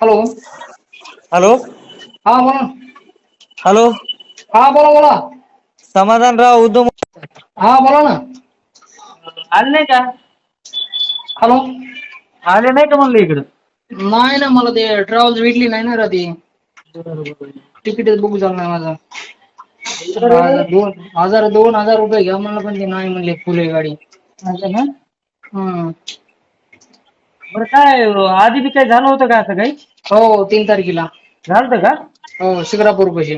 Hello. Hello. हा बोला. Hello. हा बोला बोला. समाधानराव उद्धव हा बोला ना. आले नाही का? हॅलो. आले नाही का म्हणलं इकडं? नाही ना मला ते ट्रॅव्हल्स भेटली नाही ना राती तिकीटच बुक झालं नाही माझं. हजार दोन हजार दोन हजार रुपये घ्या म्हणलं पण ते नाही म्हणले फुल गाडी हम्म. बरं काय आधी बी काही झालं होतं का असं काही? हो तीन तारखेला. झालतं का? हो शिक्रापूर पाशी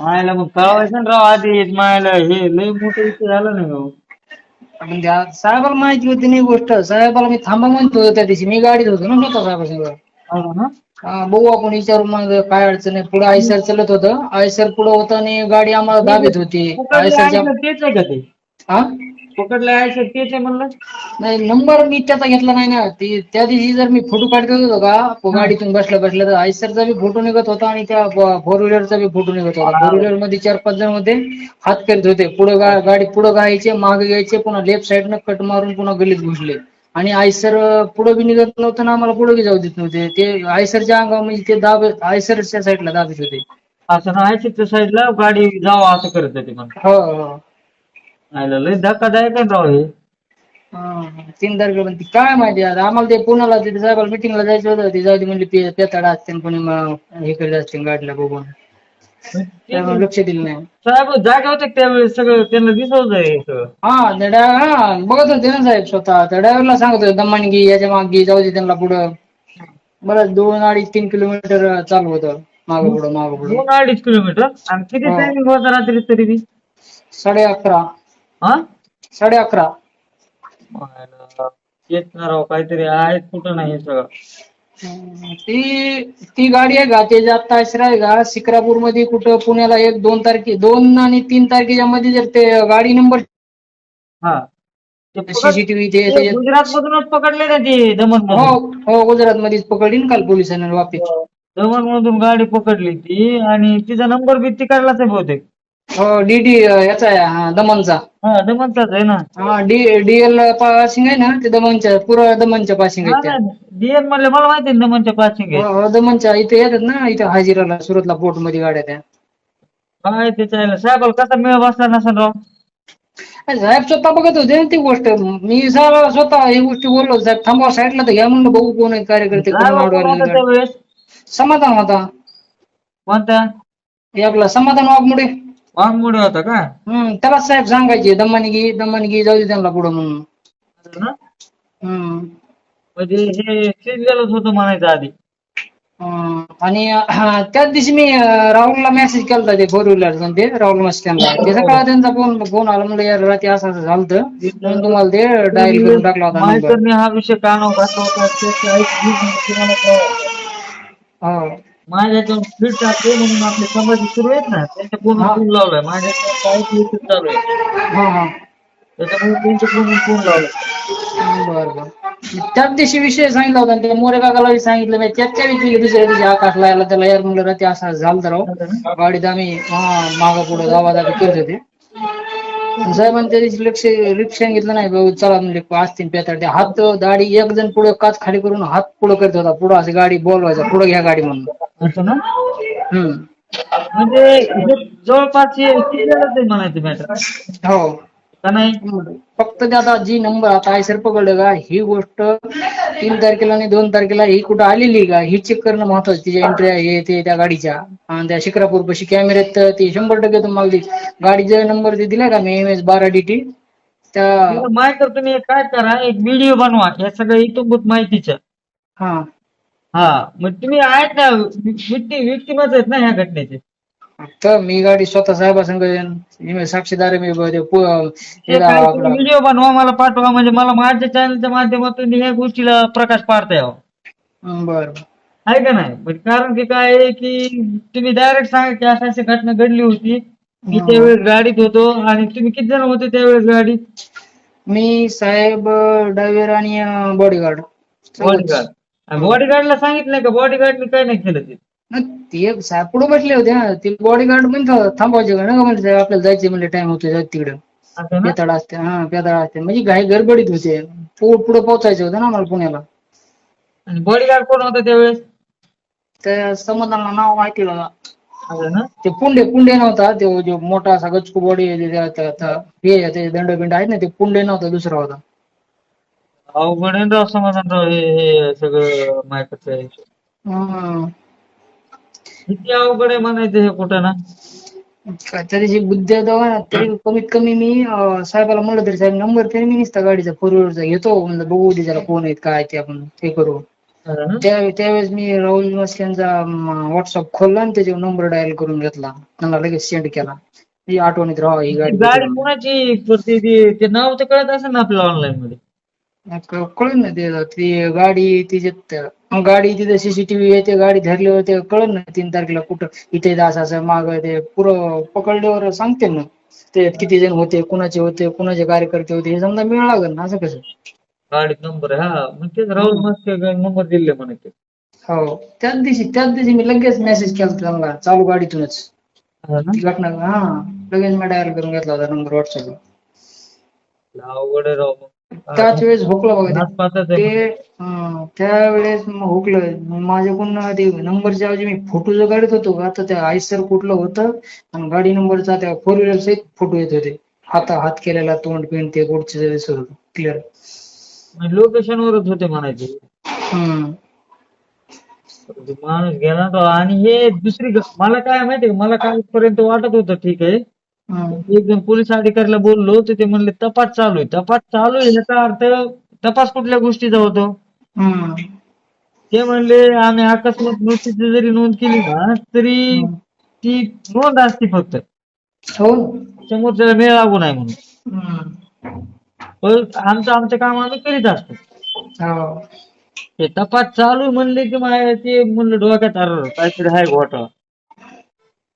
मायला मग कळवायचं ना राव आधी मायला हे लय मोठं इश्यू झालं नाही राव. पण त्या साहेबाला माहिती होती नाही गोष्ट. साहेबाला मी थांबा म्हणतो होतो त्या दिवशी. मी गाडीत होतो ना स्वतः साहेबासंग. हो ना? हा बघू आपण विचारू मग काय अडचण आहे. पुढे आयसर चालत होतं. आयसर पुढं होतं आणि गाडी आम्हाला दाबीत होती. आयसरच्या आहे तेच आहे का ते? हा? पकडले आहे सर तेच आहे म्हणलं. नाही नंबर मी त्याचा घेतला नाही ना. ती त्या दिवशी जर मी फोटो काढत होतो का गाडीतून बसल्या बसल्या तर आयसरचा बी फोटो निघत होता आणि त्या फोर व्हीलरचा बी फोटो निघत होता. फोर व्हीलरमध्ये चार पाच जण होते हात करत होते. पुढे गाडी पुढे गायचे मागे घ्यायचे पुन्हा लेफ्ट साईडनं कट मारून पुन्हा गलीत घुसले. आणि आयसर पुढे बी निघत नव्हतं ना आम्हाला पुढे बी जाऊ देत नव्हते. ते आयसरच्या अंगा म्हणजे ते दाब आयसरच्या साईडला दाबत होते. असं ना आहे साईडला गाडी जावं असं करत होते म्हणा हो हो. आयला लय धक्कादायक आहे राव हे. हा, तीन तारखेला ती काय माहिती आता आम्हाला ते पुण्याला तिथे साहेबाला मिटिंगला जायचं होतं ती जाऊ दे म्हणजे पे- पेताड असतील कोणी मग हे करत असतील गाडीला बघून. त्यामुळे लक्ष दिलं नाही. साहेब जागे होते त्यावेळेस? सगळं त्यांना दिसत होतं हे सगळं. हा त्या ड्रायव्हर हा बघत होते ना साहेब स्वतः. त्या ड्रायव्हरला सांगत होते दमानी घे याच्या मागे जाऊ दे त्यांना पुढं. बरं दोन अडीच तीन किलोमीटर चालू होतं. मागं पुढं मागं पुढं. दोन अडीच किलोमीटर? आणि किती हो. टायमिंग होता रात्री तरी बी? साडे अकरा. हा? साडे अकरा. मायला, तेच ना राव काहीतरी आहे कुठं नाही हे सगळं. ती ती गाडी आहे का? त्याची आता आहे का? शिक्रापूरमध्ये कुठं पुण्याला एक दोन तारखे दोन आणि तीन तारखेच्या मध्ये जर ते गाडी नंबर हा. ते पकड- सीसीटीव्ही ते ते त्याच्यात- गुजरात मधूनच पकडले ना ते दमण हो मधून हो गुजरात मध्येच पकडली ना काल पोलिसांनी वापिस. दमण मधून गाडी पकडली ती आणि तिचा नंबर बी तिकडलाच आहे बहुतेक. हो डीडी याचा आहे हा दमनचा. हा दमणचाच आहे ना? हा डी डीएल पासिंग आहे ना ते दमनच्या पुरा दमनच्या पासिंग हा आहेत त्या डीएन म्हणले मला माहिती आहे दमणच्या पासिंग आहे. हो, हो, दमनच्या इथे येतात ना इथे हाजिराला सुरतला पोर्टमध्ये गाड्या त्या. काय. साहेबाला कसा मेळ बसला नसेल राव? अरे साहेब स्वतः बघत होते ना ती गोष्ट. मी साहेब स्वतः ही गोष्टी बोललो साहेब थांबवा साईडला तर घ्या म्हणलं बघू कोण आहे कार्यकर्ते कोण कोण होता. त्यावेळेस? समाधान होता. कोणत्या हे आपला समाधान वाघमुडे. वाघमोडे होता का? हम्म त्याला साहेब सांगायचे दमानी घे दमानी घे जाऊ दे त्यांना पुढं म्हणून. असं ना? हम्म. म्हणजे हे होतं म्हणायचं आधी. आणि अं, त्याच दिवशी मी अं, राहुलला मेसेज केला ते फोर व्हीलर ते राहुल मस्त्यांना. ते सकाळ त्यांचा फोन फोन आला म्हणजे यार रात्री असं असं झालं होतं. म्हणून तुम्हाला ते डायल करून टाकला होता नंबर माहितरने हा विषय कानावर घातला होता त्याची ऐकली तुम्हाला कळवा. हो. माझ्याकडून टाकले म्हणून आपले संभाजी सुरू आहेत ना त्यांच्या फोन हा. फोन लावलाय. माझ्याकडे काय युट्यूब चालू आहे हा हा. त्याच्यामुळे त्यांच्या फोन फोन लावलाय. बरं बरं. त्याच दिवशी विषय सांगितला होता आणि त्या मोरे काकाला सांगितलं. मी त्याच्या विषयी दुसऱ्या दिवशी आकाश लायला त्याला यार म्हणलं रात्री असं झालं तर राव. गाडीत आम्ही हा मागं पुढे जावा जावी करत होते. आणि साहेबांनी त्या दिवशी लक्ष रिक्षा घेतलं नाही भाऊ चला म्हणजे असतील पेताड हात दाढी एक जण पुढे काच खाली करून हात पुढे करत होता. पुढे अशी गाडी बोलवायचा पुढे घ्या गाडी म्हणून. असं ना? म्हणजे हे जवळपास हे म्हणायचं मॅटर हो. का नाही? फक्त ते आता जी नंबर आता आयसर पकडलं का ही गोष्ट तीन तारखेला आणि दोन तारखेला ही कुठं आलेली का ही चेक करणं महत्वाचं तिच्या एंट्री आहे ते त्या गाडीच्या. आणि त्या शिक्रापूर पशी कॅमेऱ्यात ते शंभर टक्के तुम्हाला ती गाडीचा नंबर ते दिला का मी एम एस बारा डी टी त्या माहिती तर तुम्ही काय करा एक व्हिडिओ बनवा या सगळ्या इतंभूत माहितीच्या. हा. हा मग तुम्ही आहेत ना व्यक्ती व्यक्तिमच आहेत ना ह्या घटनेचे? तर मी गाडी स्वतः साहेबासंग एस साक्षीदार आहे मी ब- ते पु- ते याला काय आपला- व्हिडिओ बनवा मला पाठवा म्हणजे मला माझ्या चॅनलच्या माध्यमातून ह्या गोष्टीला प्रकाश पाडता यावा. हं, बरं. आहे का नाही? कारण की काय आहे की तुम्ही डायरेक्ट सांगा की अशी अशी घटना घडली होती. मी त्यावेळेस गाडीत होतो आणि तुम्ही किती जण होते त्यावेळेस गाडीत? मी साहेब ड्रायव्हर आणि बॉडीगार्ड बॉडीगार्ड बॉडीगार्डला सांगितलंय का? बॉडीगार्डने काय नाही केलं ते? ते पुढे बसले होते ना ते बॉडीगार्ड म्हणजे थांबायचे का ना म्हणजे साहेब आपल्याला जायचे म्हणजे टाइम होतो जायचं तिकडं. असं ना? असते हा पेताड असते. म्हणजे घाई गडबडीत होते. पुढे पोहोचायचं होतं ना मला पुण्याला. आणि बॉडीगार्ड कोण होता त्यावेळेस? त्या समाधानला नाव माहिती बघा. असं ना? ते पुंडे पुंडे नव्हता तो जो मोठा असा गचकू बॉडी हे ते दंडबिंड आहेत ना ते पुंडे नव्हता दुसरा होता. अवघड आहे राव समाधानराव हे हे सगळं माहितीच आहे हम्म. किती अवघड आहे म्हणायचं हे कुठं ना? काय तरी बुद्धी ना तरी कमीत कमी मी अं, साहेबाला म्हणलं तरी साहेब नंबर तरी मी निसता गाडीचा फोर व्हीलरचा घेतो. म्हणलं बघू दे त्याला कोण आहेत काय ते आपण हे करू. ना? त्या त्यावेळेस मी राहुल मस्क्यांचा व्हॉट्सअप खोलला आणि त्याच्यावर नंबर डायल करून घेतला. त्यांना लगेच सेंड केला. ही आठवणीत राहा ही गाडी गाडी कोणाची? ते नाव तर कळत असेल ना आपल्याला ऑनलाईन मध्ये. क- कळलं ना ते ती गाडी तिच्यात गाडी तिथे सीसीटीव्ही आहे ते गाडी धरल्यावर ते कळलं ना तीन तारखेला कुठं इथे असं असं माग ते पुरं पकडल्यावर सांगते ना. ते किती जण होते कुणाचे होते कुणाचे कार्यकर्ते होते हे समजा मिळालं लागेल ना असं कसं? गाडीत नंबर हा. मग तेच राहुल मस्के नंबर दिले म्हणे ते. हो. त्याच दिवशी त्याच दिवशी मी लगेच मेसेज केला त्यांना चालू गाडीतूनच? ती घटना हा. लगेच मी डायल करून घेतला होता नंबर व्हॉट्सअपला अवघड आहे राव मग. त्याच वेळेस हुकलं बघा ते. अं, त्यावेळेस हुकलं. मग माझ्याकडून ते नंबरच्या ऐवजी मी फोटो जो काढत होतो का तर त्या आयसर कुठलं होतं आणि गाडी नंबरचा त्या फोर व्हीलर सहित फोटो येत होते. हात हात केलेला तोंड पिंड ते गोडचे दिसत होतं. क्लिअर लोकेशन वरच होते म्हणायचे. हम्म. माणूस गेला तो. आणि हे दुसरी ग- मला काय माहितीये का? मला कालपर्यंत वाटत होतं ठीक आहे. हम्म एक जण पोलीस अधिकाऱ्याला बोललो तर ते म्हणले तपास चालू आहे. तपास चालू आहे याचा अर्थ तपास कुठल्या गोष्टीचा होतो? ते म्हणले आम्ही अकस्मात नोटीस जरी नोंद केली ना तरी ती नोंद असते फक्त. हो. समोरच्याला मेळ लागू नाही म्हणून. पण आमचं आमचं काम आम्ही करीत असतो. हो. ते तपास चालू आहे म्हणले की माझ्या ते म्हणलं डोक्यात काहीतरी आहे घोटाळा.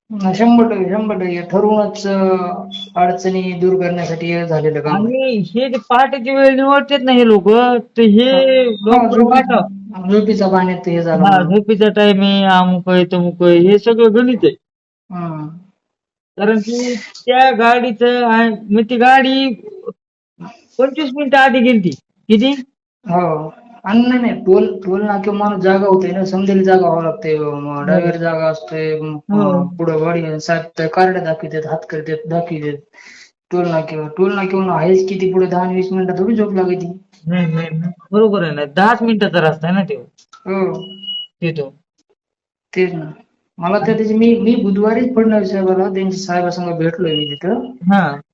शंभर टक्के शंभर टक्के. ठरवूनच अडचणी दूर करण्यासाठी हे झालेलं काम आहे. आणि हे जे पहाटेची वेळ निवडतात ना हे लोक तर हे झोपी- झोपीच्या पाण्यात हे झालं हा झोपीचा टाइम आहे अमुक आहे तमुक आहे हे सगळं गणित आहे. हम्म. कारण की त्या गाडीचं मग ती गाडी पंचवीस मिनिटं आधी गेलती किती? हो. आणि नाही नाही टोल टोल नाके माणूस जागा होते ना समजेल जागा व्हावं लागते. ड्रायव्हर जागा असतोय हो. पुढे गाडी साहेब कार्ड दाखवतात हात करतात दाखवतात. टोल नाक्यावर टोल नाक्यावर आहेच किती पुढे दहा वीस मिनिटं थोडी झोप लागायची. नाही नाही. बरोबर आहे ना. दहाच मिनिटाचा रस्ता आहे ना ते. हो. तिथून तेच ना. मला त्या दिवशी मी मी बुधवारीच फडणवीस साहेबाला. त्यांच्या साहेबासंग भेटलोय मी तिथं.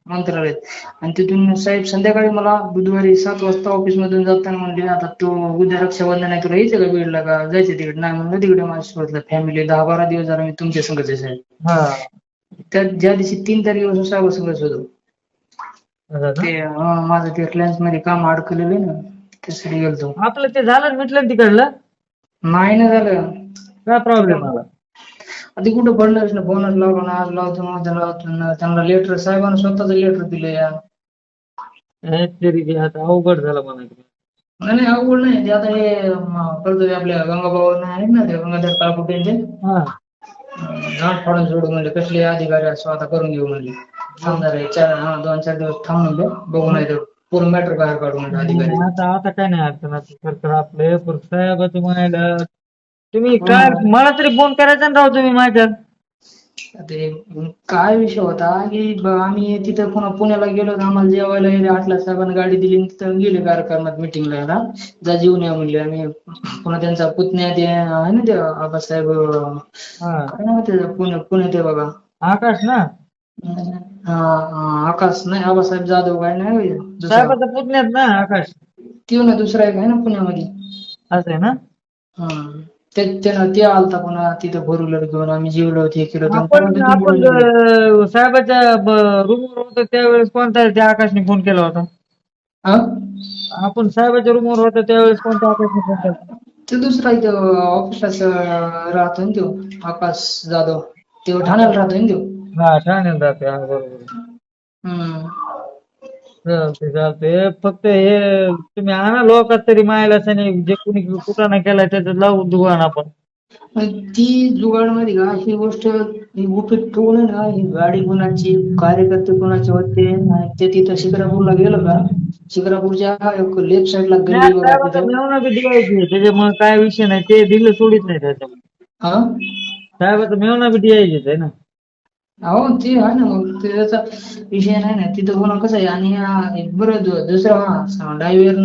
मंत्रालयात. आणि तिथून साहेब संध्याकाळी मला बुधवारी सात वाजता ऑफिस मधून जाताना म्हणले आता तू उद्या रक्षाबंधन आहे तुला यायचं का बीडला का? जायचं तिकडे. नाही म्हणलं तिकडे माझ्यासोबत फॅमिली दहा बारा दिवस जरा मी तुमच्या संगच आहे. साहेब त्या ज्या दिवशी तीन तारखेपासून साहेबासंगच होतो. असं का? ते माझं ते रिलायन्समध्ये काम अडकलेलं ना त्यासाठी गेलतो. आपलं ते झालं म्हटलं ना तिकडलं? नाही ना झालं. काय प्रॉब्लेम आला आधी कुठं फडणवीस ना फोनच लावला ना आज लावतो ना उद्या लावतो ना त्यांना लेटर साहेबांना स्वतःच लेटर दिलं या तरी ते आता अवघड झालं म्हणायचं नाही नाही, अवघड नाही ते आता हे म, आपल्या गंगाभाऊ आहेत ना ते गंगाधर काळकुटेंचे हा झाड फाडून सोडू म्हणले कसले अधिकारी असो आता करून घेऊ म्हणले थांबणार आहे चार हा दोन चार दिवस थांब म्हणले बघू नाही तर पूर्ण मॅटर बाहेर काढू म्हणले अधिकारी आता आता काय नाही अडचण आता सरकार आपले साहेबाचं म्हणायला तुम्ही काय मला तरी फोन करायचा ना राव तुम्ही माझ्यात ते काय विषय होता की ब- आम्ही तिथं पुन्हा पुण्याला गेलो तर आम्हाला जेवायला गेले आठला साहेबांनी गाडी दिली आणि तिथं गेले कार्यक्रमात मिटिंगला याला जा जेवून या म्हणले आम्ही. पुन्हा त्यांचा पुतण्या ते आहे ना ते आबासाहेब अं, हा. काय नाव ते पुणे पुणे ते बघा आकाश ना? हा, हा, आकाश नाही आबासाहेब जाधव काय नाही होय, दुसरा. साहेबाचा पुतण्यात ना आकाश? ना दुसरा एक आहे ना पुण्यामध्ये. असं आहे ना? हम्म. ते त्यानं ते आलता पुन्हा तिथं फोर व्हीलर घेऊन आम्ही जेवलो हे केलं होतं. आपण तिथून आपण बोललो. अं, साहेबाच्या रूमवर होतो त्यावेळेस कोणता त्या आकाशने फोन केला होता हा? आपण साहेबाच्या रूमवर होतो त्यावेळेस कोणत्या आकाशने फोन केला ते दुसरा इथं ऑफिसला राहतो ना त्यो आकाश जाधव तो ठाण्याला राहतोय ना त्यो हा ठाण्याला राहते हा बरोबर हम्म. चालते चालते फक्त हे तुम्ही आणा लोकात तरी मायला सनी जे कुणी कुठं नाही केला त्याचं लावून दुकान आपण. मग ती जुगाडमध्ये का ही गोष्ट ही गुपित ठेवून आहे ना ही गाडी कोणाची कार्यकर्ते कोणाचे होते आणि ते तिथं शिक्रापूरला गेलं का शिक्रापूरच्या लेफ्ट साईडला गल्ली बघा साहेबाचा तिथं. मेवना बी द्यायची त्याच्यामुळे काय विषय नाही ते दिलं सोडित नाही त्याच्यामुळे. हा? साहेबाचा मेवना बी यायचेच आहे ना. हो ते आहे ना मग त्याचा विषय नाही ना तिथं पुन्हा कसं आहे आणि बरं दुसरा हा ड्रायव्हर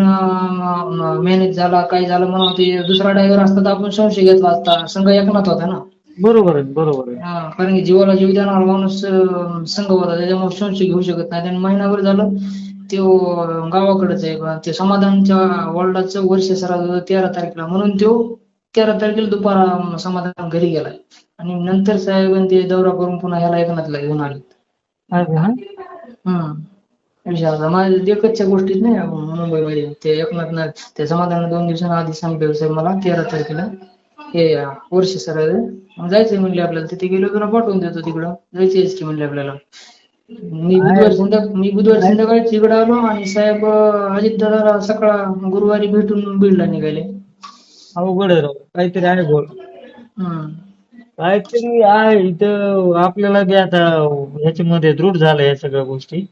मॅनेज झाला काय झालं म्हणून ते दुसरा ड्रायव्हर असता तर आपण संशय घेतला असता संघ एकनाथ होता ना बरोबर आहे बरोबर आहे हा, कारण की जीवाला जीव देणारा माणूस संघ होता त्याच्यामुळे संशय घेऊ शकत नाही आणि महिनाभर झालं तो गावाकडेच आहे. ते समाधानच्या वडिलाचं वर्ष सराव तेरा तारखेला म्हणून तो तेरा तारखेला दुपार समाधान घरी गेलाय. आणि नंतर साहेबांनी ते दौरा करून पुन्हा ह्याला एकनाथला घेऊन आले. हम्म. माझ्या देखतच्या गोष्टीत नाही मुंबईमध्ये ते एकनाथनं ते समाधान दोन दिवसांनी आधी सांगितलं साहेब मला तेरा तारखेला हे वर्ष सर जायचंय म्हणले आपल्याला तिथे गेलो तुला पाठवून देतो तिकडं. जायचंयच की म्हणले आपल्याला. मी बुधवार संध्याकाळी मी बुधवार संध्याकाळी तिकडे आलो आणि साहेब अजित दादा सकाळ गुरुवारी भेटून बीडला निघाले. अवघड आहे काहीतरी आहे बोल. हम्म. काहीतरी आहे इथं आपल्याला बी आता ह्याच्यामध्ये दृढ झालंय या सगळ्या गोष्टी.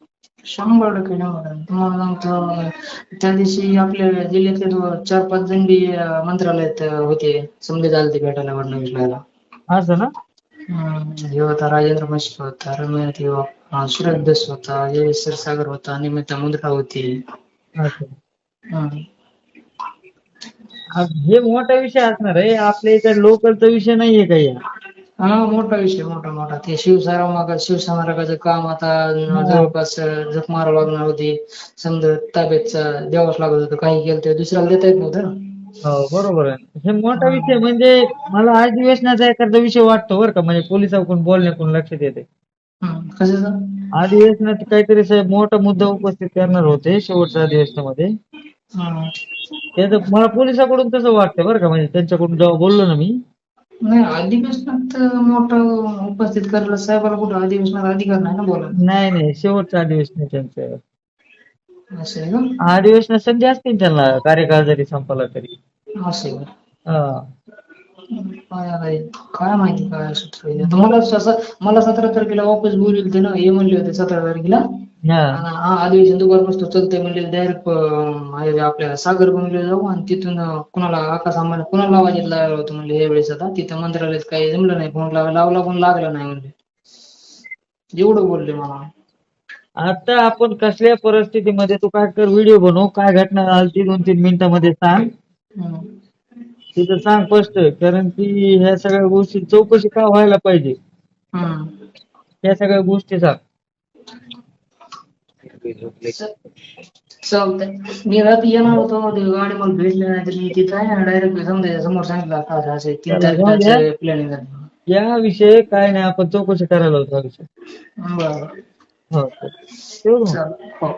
शंभर टक्के शंभर टक्के. तुम्हाला सांगतो त्या दिवशी आपल्या जिल्ह्यातले दो- चार पाच जण बी अं, मंत्रालयात अं, होते. समजे झाले ते भेटायला फडणवीसला असं ना? हम्म, हे होता राजेंद्र मस्के होता रम्या ते अं, सुरेश दस होता क्षीरसागर होता निमिता मुंद्रा होती. असं. हम्म. हे मोठा विषय असणार आहे. आपल्या इथं लोकलचा विषय नाहीये काही. हा. हा मोठा विषय मोठा मोठा. ते शिवसारा माग शिवसमारकाचं काम आता जवळपास झक मारावं लागणार होती. समजा ताब्यात अं, द्यावंच लागत होतं. काही केलं तर दुसऱ्याला देता येत नव्हतं ना. हो बरोबर आहे. हे मोठा विषय म्हणजे मला अधिवेशनाचा एखादा विषय वाटतो बरं का. म्हणजे पोलिसाकडून बोलण्याकडून लक्षात येते हम्म, कशाचं? अधिवेशनात काहीतरी साहेब मोठा मुद्दा उपस्थित करणार होते शेवटच्या अधिवेशनामध्ये. हम्म. त्याचं मला पोलिसाकडून तसं वाटतं बरं का. म्हणजे त्यांच्याकडून जेव्हा बोललो ना मी. नाही अधिवेशनात मोठं उपस्थित करायला साहेबाला कुठं अधिवेशनात अधिकार नाही ना बोलायला? नाही नाही. शेवटचं अधिवेशन आहे त्यांचं. असं आहे का? अधिवेशनात संधी असतील त्यांना. कार्यकाळ जरी संपला तरी. असं आहे का? हा. काय आहे? काय माहिती काय सूत्र? आता मला असं मला सतरा तारखेला वापस बोलवले ते ना. हे म्हणले होते सतरा तारखेला. हा. अधिवेशन दुपारपासून चालतंय म्हणले डायरेक्ट आपल्या सागर बंगले जाऊ आणि तिथून अं, कुणाला आकाश आम्हाला कुणाला आवाज येत लागला होता म्हणले हे वेळेस आता तिथं मंत्रालयात काही जमलं नाही फोन लावा लावला पण लागला नाही म्हणले एवढं बोलले मला आता आपण कसल्या परिस्थितीमध्ये तू काय कर व्हिडिओ बनव काय घटना झाली दोन तीन मिनिटांमध्ये सांग हम्म. तिथं सांग स्पष्ट कारण की ह्या सगळ्या गोष्टी चौकशी का व्हायला पाहिजे हम्म. या सगळ्या गोष्टी सांग चालतंय मी रात्री येणार होतो भेटले नाही तरी तिथं आहे डायरेक्ट समजा समोर सांगितलं प्लॅनिंग झालं या विषय काय नाही आपण चौकशी करायला होता विषय बरं हो ठेवू का मग?